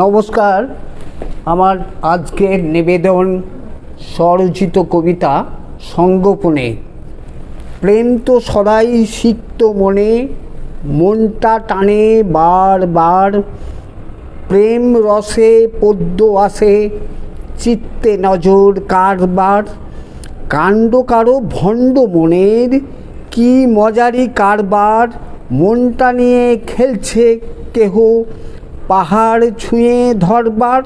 নমস্কার। আমার আজকের নিবেদন স্বরচিত কবিতা সঙ্গোপনে। প্রেম তো সদাই সিক্ত মনে, মনটা টানে বারবার প্রেম রসে পদ্য আসে, চিত্তে নজর কারবার। কাণ্ড কারও ভণ্ড মনের, কি মজারি কারবার। মনটা নিয়ে খেলছে কেহ পাহাড় ছুঁয়ে ধরবার,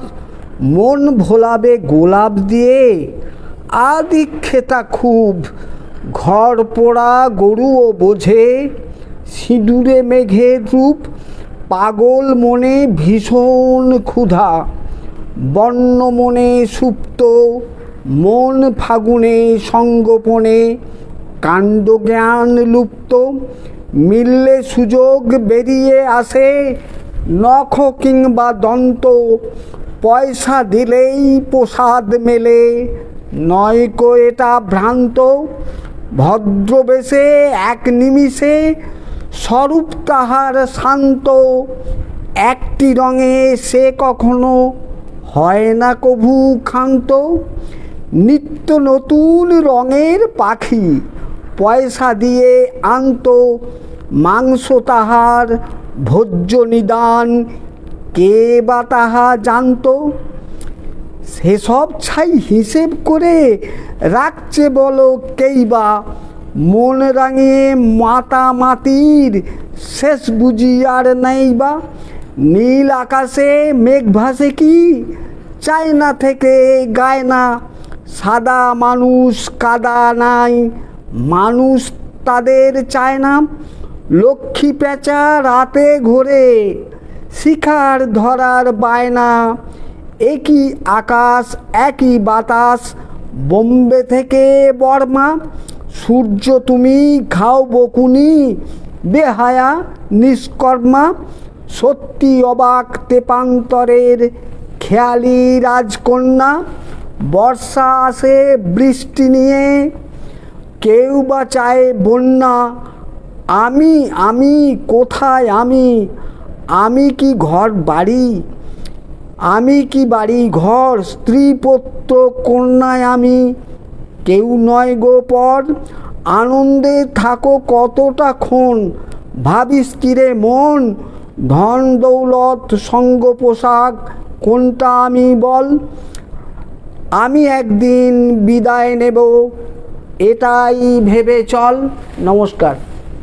মন ভোলাবে গোলাপ দিয়ে। আদি খেতা খুব, ঘর পোড়া গরুও বোঝে। সিঁদুরে মেঘের রূপ, পাগল মনে ভীষণ ক্ষুধা। বন্য মনে সুপ্ত, মন ফাগুনে সঙ্গোপনে। কাণ্ডজ্ঞান লুপ্ত, মিললে সুযোগ বেরিয়ে আসে। নখ কিংবা দন্ত পয়সা দিলেই প্রসাদ মেলে। নয়কো এটা ভ্রান্ত ভদ্রবেশে এক নিমিষে স্বরূপ তাহার শান্ত। একটি রঙে সে কখনো হয় না কভু ক্ষান্ত। নিত্য নতুন রঙের পাখি পয়সা দিয়ে আনত, মাংস তাহার ভোজ্য নিদান কে বা তাহা জানত? সেসব ছাই হিসেব করে রাখছে বলো কেই বা মন রাঙিয়ে মাতা মাতির শেষ বুঝি আর নেই বা নীল আকাশে মেঘ ভাসে কি? চায়না থেকে গায় না সাদা মানুষ কাদা নাই। মানুষ তাদের চায় না লক্ষ্মী পেঁচা রাতে ঘোরে, শিখার ধরার বায়না, একই আকাশ, একই বাতাস, বোম্বে থেকে বর্মা, সূর্য তুমি খাও বকুনি, বেহায়া নিষ্কর্মা, সত্যি অবাক তেপান্তরের খেয়ালি রাজকন্যা, বর্ষা আসে বৃষ্টি নিয়ে, কেউ বা চায় বন্যা আমি আমি কোথায়? আমি আমি কি ঘর বাড়ি? আমি কি বাড়ি ঘর? স্ত্রী পুত্র কন্যায় আমি? কেউ নয় গো পর। আনন্দে থাকো কতটা ক্ষণ। ভাবিস কিরে মন? ধন দৌলত, সঙ্গ পোশাক, কোনটা আমি বল? আমি একদিন বিদায় নেব। এটাই ভেবে চল। নমস্কার।